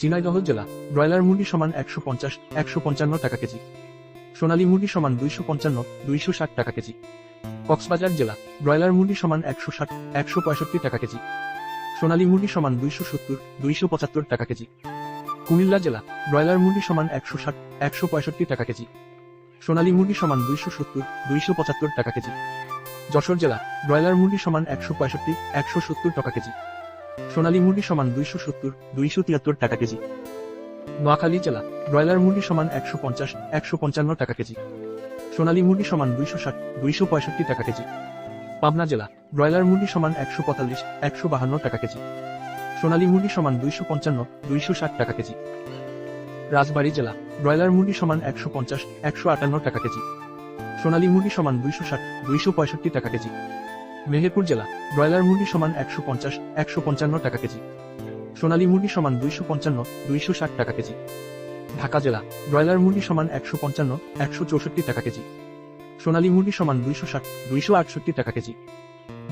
ঝিনাইদহ জেলা, ব্রয়লার মুরগি সমান একশো পঞ্চাশ, একশো পঞ্চান্ন টাকা কেজি। সোনালী মুরগি সমান দুইশো পঞ্চান্ন, দুইশো ষাট টাকা কেজি। কক্সবাজার জেলা, ব্রয়লার মুরগি সমান একশো ষাট, একশো পঁয়ষট্টি টাকা কেজি। সোনালী মুরগি সমান দুইশো সত্তর, দুইশো পঁচাত্তর টাকা কেজি। কুমিল্লা জেলা, ব্রয়লার মুরগি সমান একশো ষাট, একশো পঁয়ষট্টি টাকা কেজি। সোনালী মুরগি সমান দুইশো সত্তর, দুইশো পঁচাত্তর টাকা কেজি। যশোর জেলা, ব্রয়লার মুরগি সমান একশো পঁয়ষট্টি, একশো সত্তর টাকা কেজি। সোনালী মুরগি সমান দুইশো সত্তর, দুইশো তিয়াত্তর টাকা কেজি। নোয়াখালী জেলা, ব্রয়লার মুরগি সমান একশো পঞ্চাশ, একশো পঞ্চান্ন টাকা কেজি। সোনালী মুরগি সমান দুইশো ষাট, দুইশো পঁয়ষট্টি টাকা কেজি। পাবনা জেলা, ব্রয়লার মুরগি সমান একশো পঁয়তাল্লিশ, একশো বাহান্ন টাকা কেজি। সোনালী মুরগি সমান দুইশো পঞ্চান্ন, দুইশো ষাট টাকা কেজি। রাজবাড়ী জেলা, ব্রয়লার মুরগি সমান একশো পঞ্চাশ, একশো আটান্ন টাকা কেজি। সোনালী মুরগি সমান দুইশো ষাট, দুইশো পঁয়ষট্টি টাকা কেজি। মেহেরপুর জেলা, ব্রয়লার মুরগি সমান একশো পঞ্চাশ, একশো পঞ্চান্ন টাকা কেজি। সোনালী মুরগি সমান দুইশো পঞ্চান্ন, দুইশো ষাট টাকা কেজি। ঢাকা জেলা, ব্রয়লার মুরগি সমান একশো পঞ্চান্ন, একশো চৌষট্টি টাকা কেজি। সোনালী মুরগি সমান দুইশো ষাট, দুইশো আটষট্টি টাকা কেজি।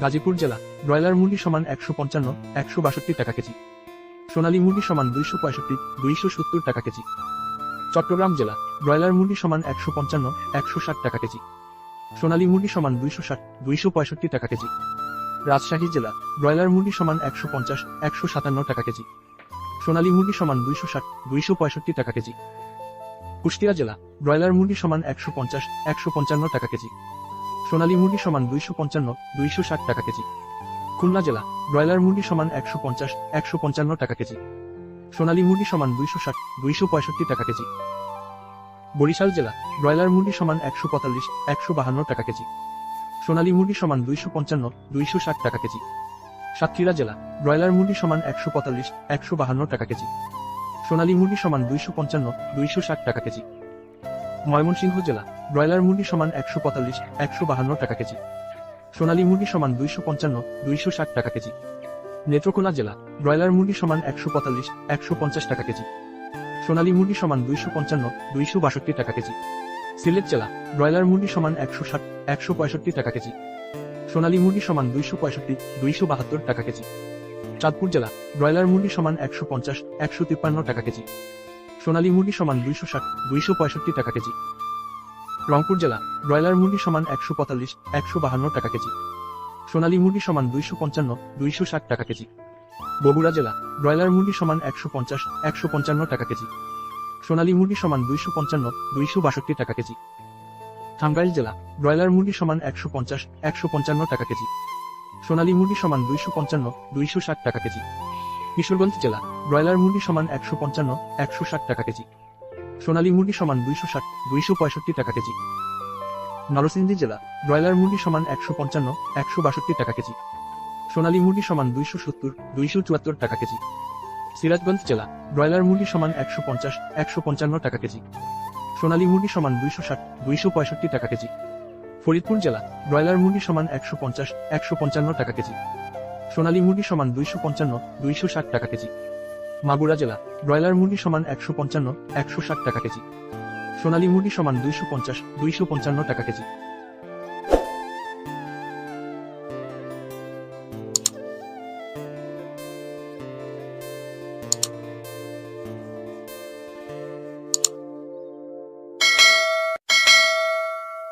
গাজীপুর জেলা, ব্রয়লার মুরগি সমান একশো পঞ্চান্ন, একশো বাষট্টি টাকা কেজি। সোনালী মুরগি সমান দুইশো পঁয়ষট্টি, দুইশো সত্তর টাকা কেজি। চট্টগ্রাম জেলা, ব্রয়লার মুরগি সমান একশো পঞ্চান্ন, একশো ষাট টাকা কেজি। সোনালী মুরগি সমান দুইশো ষাট, দুইশো পঁয়ষট্টি টাকা কেজি। রাজশাহী জেলা, ব্রয়লার মুরগি সমান একশো পঞ্চাশ, একশো সাতান্ন টাকা কেজি। সোনালী মুরগি সমান দুইশো ষাট, দুইশো পঁয়ষট্টি টাকা কেজি। কুষ্টিয়া জেলা, ব্রয়লার মুরগি সমান একশো পঞ্চাশ, একশো পঞ্চান্ন টাকা কেজি। সোনালী মুরগি সমান দুইশো পঞ্চান্ন, দুইশো ষাট টাকা কেজি। খুলনা জেলা, ব্রয়লার মুরগি সমান একশো পঞ্চাশ, একশো পঞ্চান্ন টাকা কেজি। সোনালী মুরগি সমান দুইশো ষাট, দুইশো পঁয়ষট্টি টাকা কেজি। বরিশাল জেলা, ব্রয়লার মুরগি সমান একশো পঁয়তাল্লিশ, একশো বাহান্ন টাকা কেজি। সোনালী মুরগি সমান দুইশো পঞ্চান্ন, দুইশো ষাট টাকা কেজি। সাতক্ষীরা জেলা, ব্রয়লার মুরগি সমান একশো পঁয়তাল্লিশ, একশো বাহান্ন টাকা কেজি। সোনালী মুরগি সমান দুইশো পঞ্চান্ন, দুইশো ষাট টাকা কেজি। ময়মনসিংহ জেলা, ব্রয়লার মুরগি সমান একশো পঁয়তাল্লিশ, একশো বাহান্ন টাকা কেজি। সোনালী মুরগি সমান দুইশো পঞ্চান্ন, দুইশো ষাট টাকা কেজি। নেত্রকোনা জেলা, ব্রয়লার মুরগি সমান একশো পঁয়তাল্লিশ, একশো পঞ্চাশ টাকা কেজি। সোনালী মুরগি সমান দুইশো পঞ্চান্ন, দুইশো বাষট্টি টাকা কেজি। সিলেট জেলা, ব্রয়লার মুরগি সমান একশো ষাট, একশো পঁয়ষট্টি টাকা কেজি। সোনালী মুরগি সমান দুইশো পঁয়ষট্টি, দুইশো বাহাত্তর টাকা কেজি। চাঁদপুর জেলা, ব্রয়লার মুরগি সমান একশো পঞ্চাশ, একশো তিপ্পান্ন টাকা কেজি। সোনালী মুরগি সমান দুইশো ষাট, দুইশো পঁয়ষট্টি টাকা কেজি। রংপুর জেলা, ব্রয়লার মুরগি সমান একশো পঁয়তাল্লিশ, একশো বাহান্ন টাকা কেজি। সোনালী মুরগি সমান দুইশো পঞ্চান্ন, দুইশো ষাট টাকা কেজি। বগুড়া জেলা, ব্রয়লার মুরগি সমান একশো পঞ্চাশ, একশো পঞ্চান্ন টাকা কেজি। সোনালী মুরগি সমান দুইশো পঞ্চান্ন, দুইশো বাষট্টি টাকা কেজি। টাঙ্গাইল জেলা, ব্রয়লার মুরগি সমান একশো পঞ্চাশ, একশো পঞ্চান্ন টাকা কেজি। সোনালী মুরগি সমান দুইশো পঞ্চান্ন, দুইশো ষাট টাকা কেজি। কিশোরগঞ্জ জেলা, ব্রয়লার মুরগি সমান একশো পঞ্চান্ন, একশো ষাট টাকা কেজি। সোনালী মুরগি সমান দুইশো ষাট, দুইশো পঁয়ষট্টি টাকা কেজি। নরসিংদী জেলা, ব্রয়লার মুরগি সমান একশো পঞ্চান্ন, একশো বাষট্টি টাকা কেজি। সোনালী মুরগি সমান দুইশো সত্তর, দুইশো চুয়াত্তর টাকা কেজি। সিরাজগঞ্জ জেলা, ব্রয়লার মুরগি সমান একশো পঞ্চাশ, একশো পঞ্চান্ন টাকা কেজি। সোনালী মুরগি সমান দুইশো ষাট, দুইশো পঁয়ষট্টি টাকা কেজি। ফরিদপুর জেলা, ব্রয়লার মুরগি সমান একশো পঞ্চাশ, একশো পঞ্চান্ন টাকা কেজি। সোনালী মুরগি সমান দুইশো পঞ্চান্ন, দুইশো ষাট টাকা কেজি। মাগুরা জেলা, ব্রয়লার মুরগি সমান একশো পঞ্চান্ন, একশো ষাট টাকা কেজি। সোনালী মুরগি সমান দুইশো পঞ্চাশ, দুইশো পঞ্চান্ন টাকা কেজি।